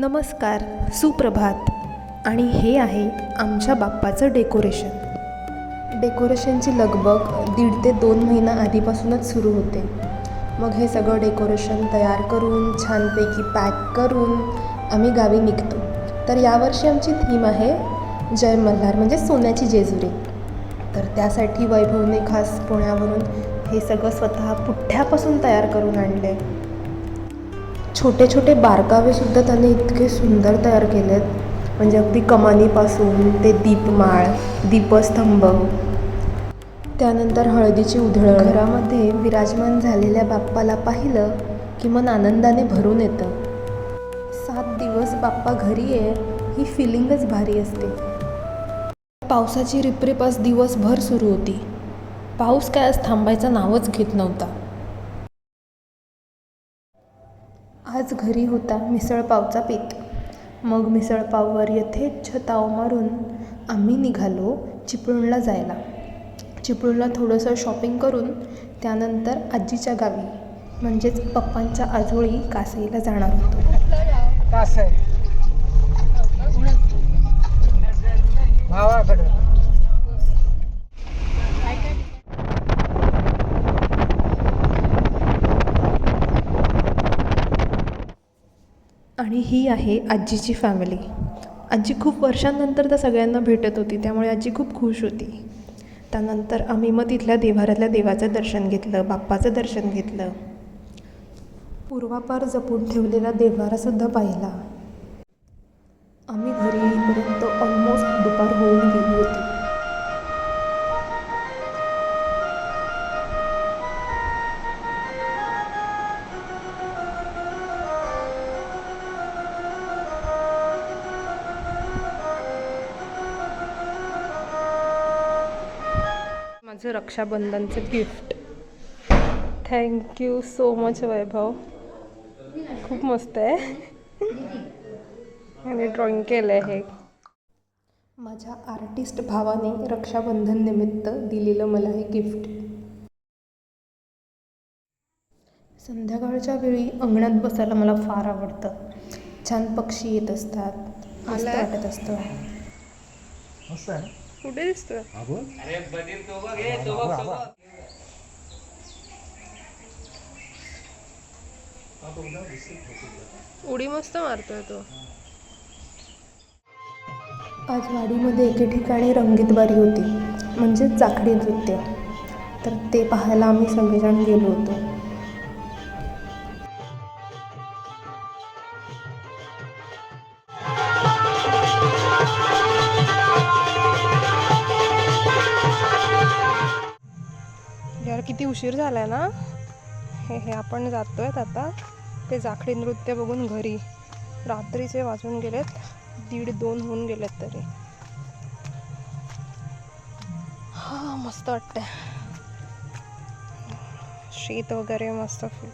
नमस्कार सुप्रभात. आणि हे आहे आमच्या बाप्पाचं डेकोरेशन. डेकोरेशनची लगबग दीड ते दोन महिना आधीपासूनच सुरू होते. मग हे सगळं डेकोरेशन तयार करून छानपैकी पॅक करून आम्ही गावी निघतो. तर यावर्षी आमची थीम आहे जय मल्हार म्हणजे सोन्याची जेजुरी. तर त्यासाठी वैभवने खास पुण्यावरून हे सगळं स्वतः पुठ्ठ्यापासून तयार करून आणले छोटे छोटे बारकावे सुद्धा त्याने इतके सुंदर तयार केले आहेत म्हणजे अगदी कमानीपासून ते दीपमाळ दीपस्तंभ. त्यानंतर हळदीची उधळण. घरामध्ये विराजमान झालेल्या बाप्पाला पाहिलं की मन आनंदाने भरून येतं. सात दिवस बाप्पा घरी आहे ही फिलिंगच भारी असते. पावसाची रिपरिप आज दिवसभर सुरू होती. पाऊस काय आज थांबायचं नावच घेत नव्हता. आज घरी होता मिसळपावचा पीत मग मिसळपाववर यथेच्छ ताव मारून आम्ही निघालो चिपळूणला जायला. चिपळूणला थोडंसं शॉपिंग करून त्यानंतर आजीच्या गावी म्हणजेच पप्पांच्या आजोळी कासईला जाणार होतो. कासई आहे भावाकडं आणि ही आहे आजीची फॅमिली आजी खूप वर्षांनंतर त्या सगळ्यांना भेटत होती त्यामुळे आजी खूप खुश होती. त्यानंतर आम्ही मग तिथल्या देवाऱ्यातल्या देवाचं दर्शन घेतलं बाप्पाचं दर्शन घेतलं. पूर्वापार जपून ठेवलेला देवारासुद्धा पाहिला. आम्ही घरी येईपर्यंत ऑलमोस्ट दुपार होऊन माझं रक्षाबंधनचं gift thank you so much Vaibhav. खूप मस्त आहे. आणि ड्रॉइंग केलं आहे हे. माझ्या आर्टिस्ट भावाने रक्षाबंधन निमित्त दिलेलं मला हे गिफ्ट संध्याकाळच्या वेळी अंगणात बसायला मला फार आवडतं. छान पक्षी येत असतात. आलाय? वाटत असतं. कुठे दिसतोय? उडी मस्त मारतोय तो. आज वाडीमध्ये एके ठिकाणी रंगीत वारी होती म्हणजेच चाकडी नृत्य. तर ते पाहायला आम्ही सगळेजण गेलो होतो. यार किती उशीर झालाय ना? हे हे आपण जातोय आता. ते जाखडी नृत्य बघून घरी. रात्रीचे वाजून गेलेत. दीड दोन होऊन गेलेत तरी. हा मस्त वाटतंय. शीत वगैरे मस्त फुल